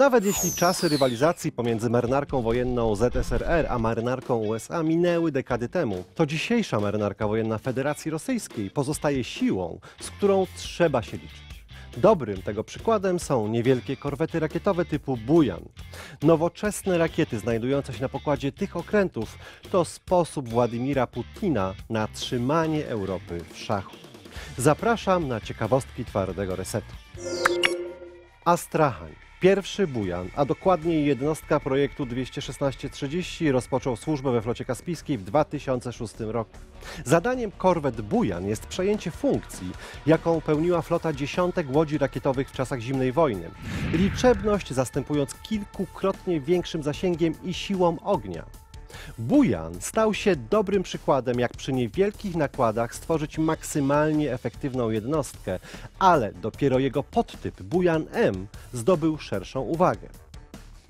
Nawet jeśli czasy rywalizacji pomiędzy marynarką wojenną ZSRR a marynarką USA minęły dekady temu, to dzisiejsza marynarka wojenna Federacji Rosyjskiej pozostaje siłą, z którą trzeba się liczyć. Dobrym tego przykładem są niewielkie korwety rakietowe typu Bujan. Nowoczesne rakiety znajdujące się na pokładzie tych okrętów to sposób Władimira Putina na trzymanie Europy w szachu. Zapraszam na ciekawostki twardego resetu. Astrachań. Pierwszy Bujan, a dokładniej jednostka projektu 21630 rozpoczął służbę we flocie kaspijskiej w 2006 roku. Zadaniem korwet Bujan jest przejęcie funkcji, jaką pełniła flota dziesiątek łodzi rakietowych w czasach zimnej wojny. Liczebność zastępując kilkukrotnie większym zasięgiem i siłą ognia. Bujan stał się dobrym przykładem, jak przy niewielkich nakładach stworzyć maksymalnie efektywną jednostkę, ale dopiero jego podtyp Bujan M zdobył szerszą uwagę.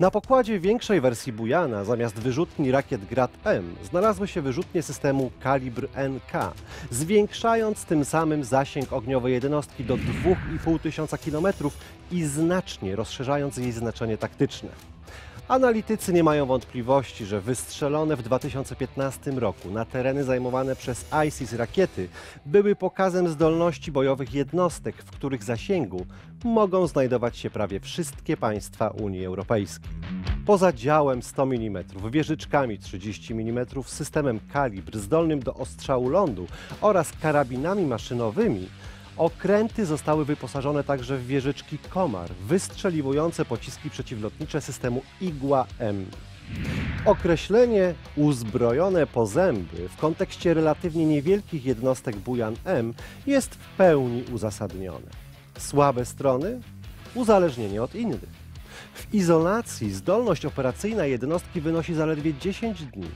Na pokładzie większej wersji Bujana zamiast wyrzutni rakiet Grad M znalazły się wyrzutnie systemu kalibr NK, zwiększając tym samym zasięg ogniowej jednostki do 2,5 tysiąca kilometrów i znacznie rozszerzając jej znaczenie taktyczne. Analitycy nie mają wątpliwości, że wystrzelone w 2015 roku na tereny zajmowane przez ISIS rakiety były pokazem zdolności bojowych jednostek, w których zasięgu mogą znajdować się prawie wszystkie państwa Unii Europejskiej. Poza działem 100 mm, wieżyczkami 30 mm, systemem kalibr zdolnym do ostrzału lądu oraz karabinami maszynowymi, Okręty zostały wyposażone także w wieżyczki Komar, wystrzeliwujące pociski przeciwlotnicze systemu Igła-M. Określenie uzbrojone po zęby w kontekście relatywnie niewielkich jednostek Bujan-M jest w pełni uzasadnione. Słabe strony? Uzależnienie od innych. W izolacji zdolność operacyjna jednostki wynosi zaledwie 10 dni.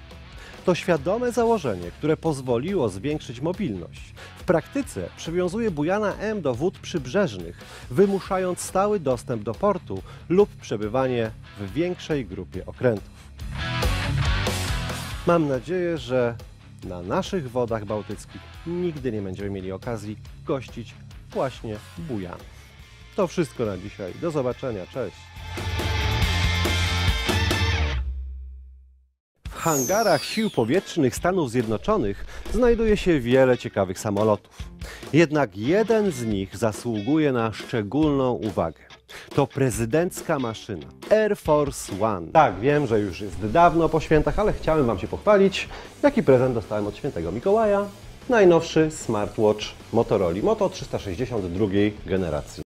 To świadome założenie, które pozwoliło zwiększyć mobilność. W praktyce przywiązuje Bujana M do wód przybrzeżnych, wymuszając stały dostęp do portu lub przebywanie w większej grupie okrętów. Mam nadzieję, że na naszych wodach bałtyckich nigdy nie będziemy mieli okazji gościć właśnie Bujanów. To wszystko na dzisiaj. Do zobaczenia. Cześć. Hangarach sił powietrznych Stanów Zjednoczonych znajduje się wiele ciekawych samolotów. Jednak jeden z nich zasługuje na szczególną uwagę. To prezydencka maszyna Air Force One. Tak, wiem, że już jest dawno po świętach, ale chciałem Wam się pochwalić, jaki prezent dostałem od świętego Mikołaja. Najnowszy smartwatch Motorola Moto 360 drugiej generacji.